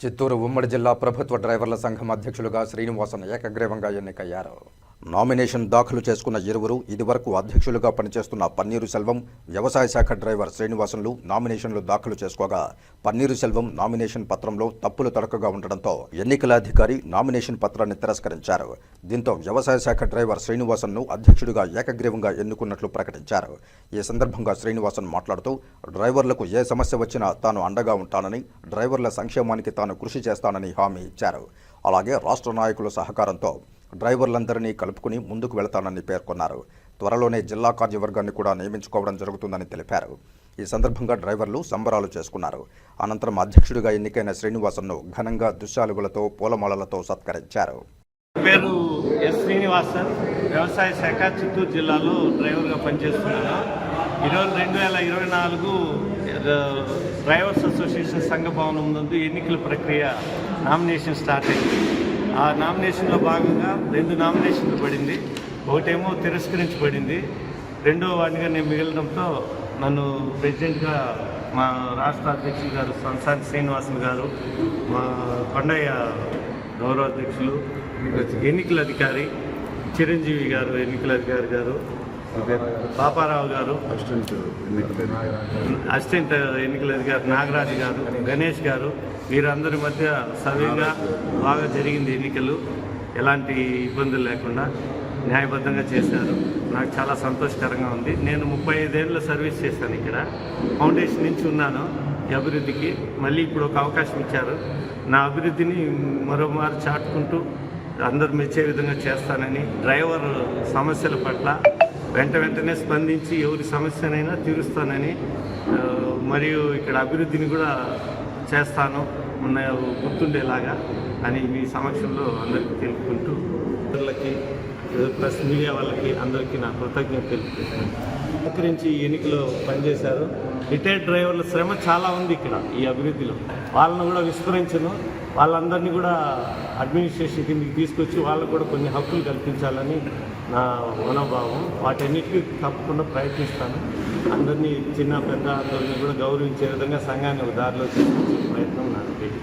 చిత్తూరు ఉమ్మడి జిల్లా ప్రభుత్వ డ్రైవర్ల సంఘం అధ్యక్షులుగా శ్రీనివాసన్ ఏకగ్రీవంగా ఎన్నికయ్యారు. నామినేషన్ దాఖలు చేసుకున్న ఇరువురు ఇదివరకు అధ్యక్షులుగా పనిచేస్తున్న పన్నీరు సెల్వం వ్యవసాయ శాఖ డ్రైవర్ శ్రీనివాసన్లు నామినేషన్లు దాఖలు చేసుకోగా పన్నీరు సెల్వం నామినేషన్ పత్రంలో తప్పులు తడకగా ఉండడంతో ఎన్నికల అధికారి నామినేషన్ పత్రాన్ని తిరస్కరించారు. దీంతో వ్యవసాయ శాఖ డ్రైవర్ శ్రీనివాసన్ను అధ్యక్షుడిగా ఏకగ్రీవంగా ఎన్నుకున్నట్లు ప్రకటించారు. ఈ సందర్భంగా శ్రీనివాసన్ మాట్లాడుతూ డ్రైవర్లకు ఏ సమస్య వచ్చినా తాను అండగా ఉంటానని డ్రైవర్ల సంక్షేమానికి తాను కృషి చేస్తానని హామీ ఇచ్చారు. అలాగే రాష్ట్ర నాయకుల సహకారంతో డ్రైవర్లందరినీ కలుపుకుని ముందుకు వెళతానని పేర్కొన్నారు. త్వరలోనే జిల్లా కార్యవర్గాన్ని కూడా నియమించుకోవడం జరుగుతుందని తెలిపారు. ఈ సందర్భంగా డ్రైవర్లు సంబరాలు చేసుకున్నారు. అనంతరం అధ్యక్షుడిగా ఎన్నికైన శ్రీనివాసన్ను ఘనంగా దుశ్శాలుగులతో పూలమాలలతో సత్కరించారు. పేరు ఎస్ శ్రీనివాసన్. వ్యవసాయ శాఖ చిత్తూరు జిల్లాలో డ్రైవర్గా పనిచేస్తున్నాను. ఈరోజు రెండు వేల ఇరవై నాలుగు డ్రైవర్స్ అసోసియేషన్ సంఘ భవనం నందు ఎన్నికల ప్రక్రియ నామినేషన్ స్టార్ట్ అయింది. ఆ నామినేషన్లో భాగంగా రెండు నామినేషన్లు పడింది. ఒకటేమో తిరస్కరించబడింది. రెండో వాడిగా నేను మిగలడంతో నన్ను ప్రెసిడెంట్గా మా రాష్ట్ర అధ్యక్షులు గారు సంసాన్ శ్రీనివాసులు గారు మా కొండయ్య గౌరవ అధ్యక్షులు ఎన్నికల అధికారి చిరంజీవి గారు ఎన్నికల అధికారి గారు పాపారావు గారు. అసిస్టెంట్ ఎన్నికల అధికారి నాగరాజు గారు గణేష్ గారు. వీరందరి మధ్య సవ్యంగా బాగా జరిగింది ఎన్నికలు. ఎలాంటి ఇబ్బందులు లేకుండా న్యాయబద్ధంగా చేశారు. నాకు చాలా సంతోషకరంగా ఉంది. నేను ముప్పై ఐదేళ్ళ సర్వీస్ చేశాను ఇక్కడ. ఫౌండేషన్ నుంచి ఉన్నాను ఈ అభివృద్ధికి. మళ్ళీ ఇప్పుడు ఒక అవకాశం ఇచ్చారు. నా అభివృద్ధిని మరోమారు చాటుకుంటూ అందరు మెచ్చే విధంగా చేస్తానని డ్రైవర్ సమస్యల పట్ల వెంట వెంటనే స్పందించి ఎవరి సమస్యనైనా తీరుస్తానని మరియు ఇక్కడ అభివృద్ధిని కూడా చేస్తాను ఉన్న గుర్తుండేలాగా అని మీ సమక్షంలో అందరికీ తెలుపుకుంటూ ఇతరులకి ప్లస్ మీడియా వాళ్ళకి అందరికీ నా కృతజ్ఞత తెలుపుకుంటున్నాను. సహకరించి ఎన్నికలో పనిచేశారు. రిటైర్డ్ డ్రైవర్ల శ్రమ చాలా ఉంది ఇక్కడ ఈ అభివృద్ధిలో. వాళ్ళను కూడా విస్మరించను వాళ్ళందరినీ కూడా అడ్మినిస్ట్రేషన్ కిందకి తీసుకొచ్చి వాళ్ళకు కూడా కొన్ని హక్కులు కల్పించాలని నా మనోభావం. వాటన్నిటికీ తప్పకుండా ప్రయత్నిస్తాను. అందరినీ చిన్న పెద్ద అందరినీ కూడా గౌరవించే విధంగా సంఘాన్ని దారిలో తీసుకొచ్చే ప్రయత్నం నాకు పెట్టి